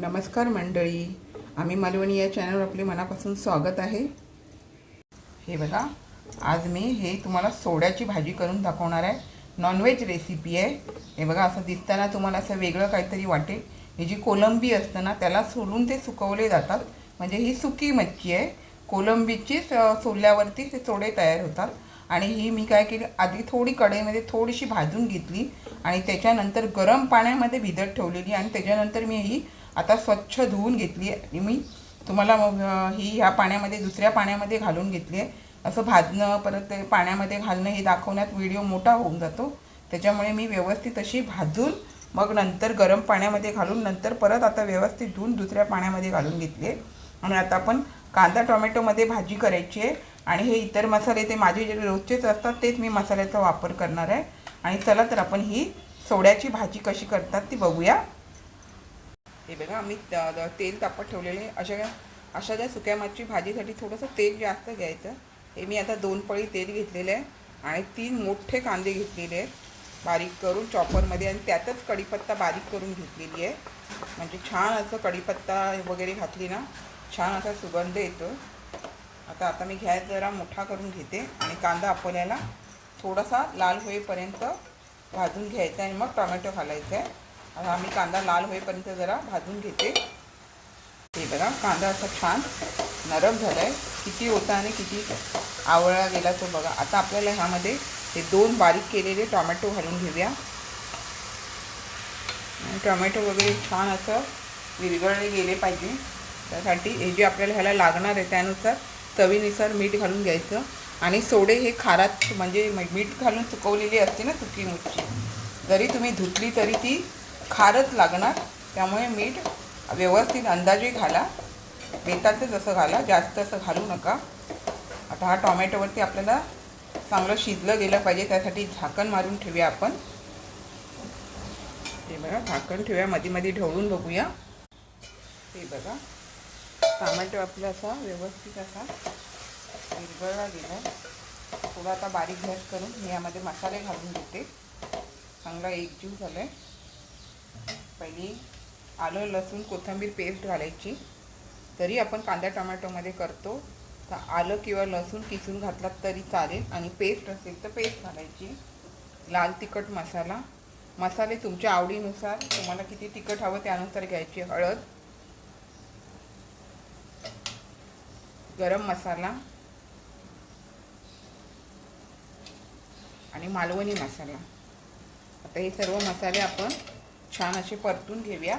नमस्कार मंडळी. आम्ही मालवणी या चॅनलवर आपले मनापासून स्वागत आहे. हे बघा आज मी हे तुम्हाला सोड्याची भाजी करून दाखवणार आहे. नॉनव्हेज रेसिपी आहे. हे बघा असं दिसताना तुम्हाला असं वेगळं काहीतरी वाटेल ही जी कोलंबी असतं ना त्याला सोलून ते सुकवले जातात. म्हणजे ही सुकी मच्छी आहे. कोलंबीचीच सोल्यावरती सोलल्यावरती ते सोडे तयार होतात. आणि ही मी काय केली आधी थोडी कढईमध्ये थोडीशी भाजून घेतली. आणि त्याच्यानंतर गरम पाण्यामध्ये भिजत ठेवलेली. आणि त्याच्यानंतर मी ही आता स्वच्छ धुवून घेतली आणि मी तुम्हाला मग ही ह्या पाण्यामध्ये दुसऱ्या पाण्यामध्ये घालून घेतली आहे. असं भाजणं परत ते पाण्यामध्ये घालणं हे दाखवण्यात व्हिडिओ मोठा होऊन जातो. त्याच्यामुळे मी व्यवस्थित अशी भाजून मग नंतर गरम पाण्यामध्ये घालून नंतर परत आता व्यवस्थित धुवून दुसऱ्या पाण्यामध्ये घालून घेतली आहे. आणि आता आपण कांदा टोमॅटोमध्ये भाजी करायची आहे. आणि हे इतर मसाले ते माझे जे रोजचेच असतात तेच मी मसाल्याचा वापर करणार आहे. आणि चला तर आपण ही सोड्याची भाजी कशी करतात ती बघूया. हे बघा मी तेल तापत ठेवलेले अशा अशा ज्या सुक्या मच्छी भाजीसाठी थोडंसं तेल जास्त घ्यायचं. हे मी आता दोन पळी तेल घेतलेलं आहे आणि तीन मोठे कांदे घेतलेले आहेत. बारीक करून चॉपरमध्ये आणि त्यातच कढीपत्ता बारीक करून घेतलेली आहे. म्हणजे छान असं कढीपत्ता वगैरे घातली ना छान असा सुगंध येतो. आता आता मी गॅस जरा मोठा करून घेते आणि कांदा आपल्याला थोडासा लाल होईपर्यंत भाजून घ्यायचा आहे आणि मग टोमॅटो घालायचा आहे. आता आम्ही कांदा लाल होईपर्यंत जरा भाजून घेते. हे बघा कांदा असा छान नरम झाला आहे किती होता आणि किती आवळा गेला तो बघा. आता आपल्याला ह्यामध्ये हे दोन बारीक केलेले टोमॅटो घालून घेऊया. टोमॅटो वगैरे छान असं विरघळले गेले पाहिजे. त्यासाठी हे जे आपल्याला ह्याला लागणार आहे त्यानुसार चवीनुसार मीठ घालून घ्यायचं. आणि सोडे हे खारात म्हणजे मीठ घालून सुकवलेली असते ना सुकी मिरची. जरी तुम्ही धुतली तरी ती खारच लागणार त्यामुळे मीठ व्यवस्थित अंदाजे घाला. बेताचं जसं घाला जास्त असं घालू नका. आता हा टॉमॅटोवरती आपल्याला चांगलं शिजलं गेलं पाहिजे त्यासाठी झाकण मारून ठेवूया आपण. हे बघा झाकण ठेवूया मध्ये मध्ये ढवळून बघूया. हे बघा टोमॅटो आपला असा व्यवस्थित असा विरगळला गेला थोडा आता बारीक गॅस करून मी यामध्ये मसाले घालून देते. चांगला एकजीव झाला आहे पहिली आलं लसूण कोथिंबीर पेस्ट घालायची. तरी आपण कांदा टोमॅटोमध्ये करतो. तर आलं किंवा लसूण किसून घातलात तरी चालेल. आणि पेस्ट असेल तर पेस्ट घालायची. लाल तिखट मसाला. मसाले तुमच्या आवडीनुसार तुम्हाला किती तिखट हवं त्यानुसार घ्यायची. हळद. गरम मसाला. आणि मालवणी मसाला. आता हे सर्व मसाले आपण छान असे परतून घेऊया.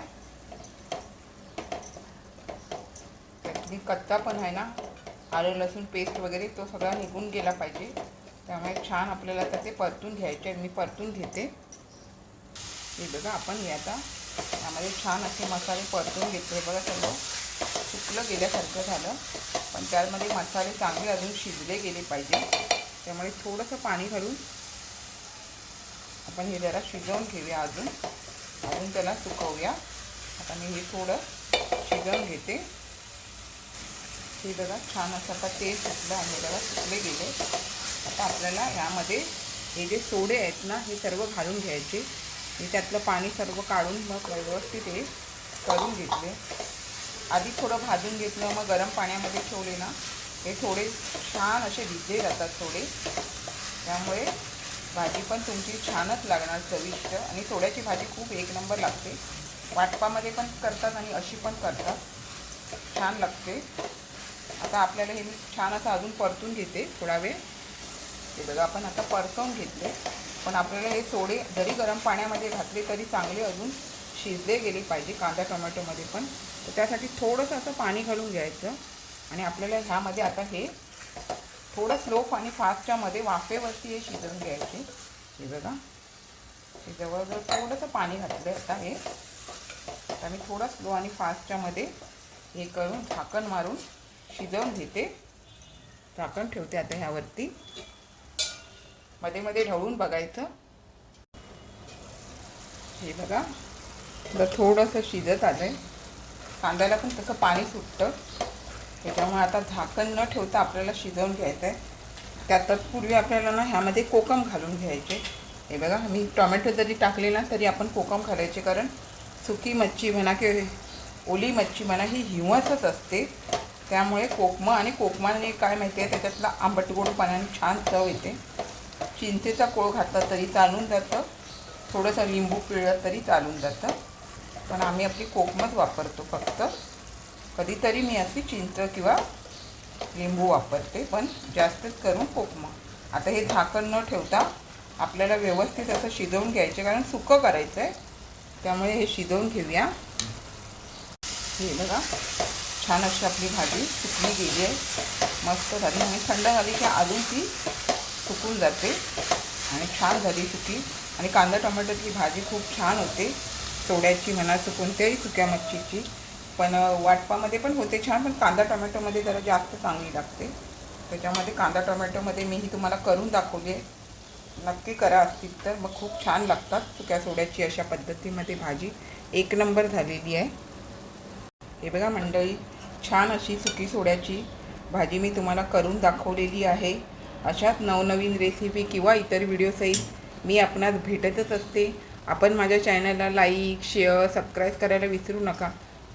त्यातली कच्चा पण आहे ना आलं लसूण पेस्ट वगैरे तो सगळा निघून गेला पाहिजे. त्यामुळे छान आपल्याला आता ते परतून घ्यायचे मी परतून घेते. हे बघा आपण हे आता त्यामध्ये छान असे मसाले परतून घेतले. बघा सर्व सुकलं गेल्यासारखं झालं. पण त्यामध्ये मसाले चांगले अजून शिजले गेले पाहिजे. त्यामुळे थोडंसं पाणी घालून आपण हे जरा शिजवून घेऊया अजून. घालून त्याला सुकवूया. आता मी हे थोडं शिजवून घेते. हे बघा छान असं आता तेल सुकलं आहे बघा सुकले गेले. आता आपल्याला यामध्ये हे जे सोडे आहेत ना हे सर्व घालून घ्यायचे. मी त्यातलं पाणी सर्व काढून मग व्यवस्थित हे करून घेतले. आधी थोडं भाजून घेतलं मग गरम पाण्यामध्ये ठेवले ना हे थोडे छान असे भिजले जातात थोडे. त्यामुळे भाजी पण तुमची छानच लागणार चविष्ट. आणि सोड्याची भाजी खूप एक नंबर लागते. वाटपामध्ये पण करतात आणि अशी पण करतात. छान लागते. आता आपल्याला हे मी छान असं अजून परतून घेते थोडा वेळ. ते बघा आपण आता परतवून घेतले. पण आपल्याला हे सोडे जरी गरम पाण्यामध्ये घातले तरी चांगले अजून शिजले गेले पाहिजे कांदा टोमॅटोमध्ये पण. तर त्यासाठी थोडंसं असं पाणी घालून घ्यायचं. आणि आपल्याला ह्यामध्ये आता हे थोडं स्लो आणि फास्टच्यामध्ये वाफेवरती हे शिजवून घ्यायचे. हे बघा. हे जवळजवळ थोडंसं पाणी घातलं आता हे. आता मी थोडं स्लो आणि फास्टच्यामध्ये हे करून झाकण मारून शिजवून घेते. झाकण ठेवते आता ह्यावरती. मध्ये मध्ये ढवळून बघायचं हे बघा. थोडंसं शिजत आलं आहे कांद्याला पण तसं पाणी सुटतं. त्याच्यामुळे आता झाकण न ठेवता आपल्याला शिजवून घ्यायचं आहे त्यातच पूर्वी आपल्याला ना ह्यामध्ये कोकम घालून घ्यायचे. हे बघा मी टोमॅटो जरी टाकले ना तरी आपण कोकम घालायचे कारण सुकी मच्छी म्हणा की ओली मच्छी म्हणा ही हिवसच असते. त्यामुळे कोकमं आणि कोकमाने काय माहिती आहे त्याच्यातला आंबट गोडपणाने छान चव येते. चिंचेचा कोळ घातला तरी चालून जातं. थोडंसं लिंबू पिळलं तरी चालून जातं. पण आम्ही आपली कोकमच वापरतो फक्त. कधीतरी मी अशी चिंच किंवा लिंबू वापरते पण जास्तच करून कोकमा आता हे झाकण न ठेवता आपल्याला व्यवस्थित असं शिजवून घ्यायचे कारण सुकं करायचं आहे त्यामुळे हे शिजवून घेऊया. हे बघा छान अशी आपली भाजी सुकली गेली आहे. मस्त झाली. आणि थंड झाली की अजून ती सुकून जाते. आणि छान झाली सुकी. आणि कांदा टोमॅटोची भाजी खूप छान होते. सोड्याची म्हणा सुकून त्याही सुक्या मच्छीची. पण वाटपामध्ये पण होते छान पण कांदा टोमॅटोमध्ये जरा जास्त चांगली लागते. त्याच्यामध्ये कांदा टोमॅटोमध्ये मी ही तुम्हाला करून दाखवली. आहे नक्की करा असतील तर. मग खूप छान लागतात सुक्या सोड्याची अशा पद्धतीमध्ये भाजी. एक नंबर झालेली आहे. हे बघा मंडळी छान अशी सुकी सोड्याची भाजी मी तुम्हाला करून दाखवलेली आहे. अशाच नवनवीन रेसिपी किंवा इतर व्हिडिओसही मी आपणास भेटतच असते. आपण माझ्या चॅनलला लाईक शेअर सबस्क्राईब करायला विसरू नका.